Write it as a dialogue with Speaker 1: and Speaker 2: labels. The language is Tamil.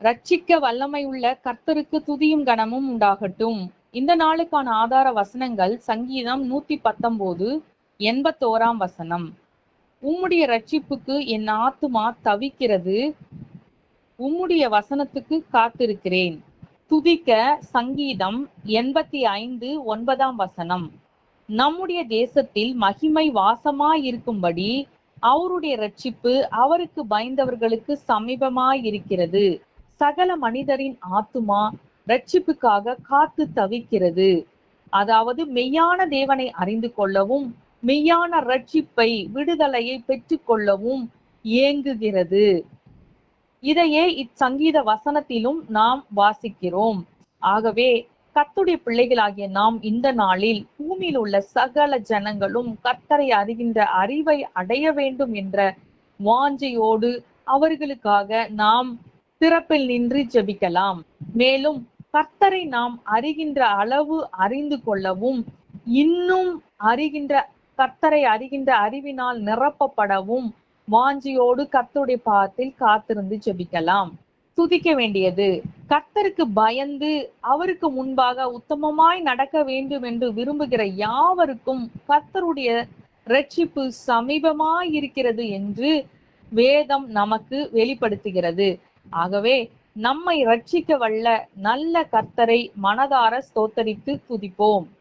Speaker 1: ரட்சிக்க வல்லமை உள்ள கர்த்தருக்கு துதியும் கனமும் உண்டாகட்டும். இந்த நாளுக்கான ஆதார வசனங்கள் சங்கீதம் நூத்தி பத்தொன்பது எண்பத்தோராம் வசனம். உம்முடைய ரட்சிப்புக்கு என் ஆத்துமா தவிக்கிறது. உம்முடைய வசனத்துக்கு காத்திருக்கிறேன். துதிக்க சங்கீதம் எண்பத்தி ஐந்து ஒன்பதாம் வசனம். நம்முடைய தேசத்தில் மகிமை வாசமாயிருக்கும்படி அவருடைய ரட்சிப்பு அவருக்கு பயந்தவர்களுக்கு சமீபமாயிருக்கிறது. சகல மனிதரின் ஆத்துமா ரட்சிப்புக்காக காத்து தவிக்கிறது. அதாவது மெய்யான தேவனை அறிந்து கொள்ளவும் மெய்யான ரட்சிப்பை விடுதலையை பெற்றுக்கொள்ளவும் இயங்குகிறது. இதையே இச்சங்கீத வசனத்திலும் நாம் வாசிக்கிறோம். ஆகவே கத்துடைய பிள்ளைகளாகிய நாம் இந்த நாளில் பூமியில் உள்ள சகல ஜனங்களும் கத்தரை அறிகின்ற அறிவை அடைய வேண்டும் என்ற வாஞ்சையோடு அவர்களுக்காக நாம் திறப்பில் நின்று ஜெபிக்கலாம். மேலும் கர்த்தரை நாம் அறிகின்ற அளவு அறிந்து கொள்ளவும் இன்னும் அறிகின்ற கர்த்தரை அறிகின்ற அறிவினால் நிரப்பப்படவும் வாஞ்சியோடு கர்த்தருடைய பாதத்தில் காத்திருந்து ஜெபிக்கலாம். துதிக்க வேண்டியது கர்த்தருக்கு பயந்து அவருக்கு முன்பாக உத்தமமாய் நடக்க வேண்டும் என்று விரும்புகிற யாவருக்கும் கர்த்தருடைய ரட்சிப்பு சமீபமாய் இருக்கிறது என்று வேதம் நமக்கு வெளிப்படுத்துகிறது. ஆகவே நம்மை ரட்சிக்க வல்ல நல்ல கர்த்தரை மனதார ஸ்தோத்தரித்து துதிப்போம்.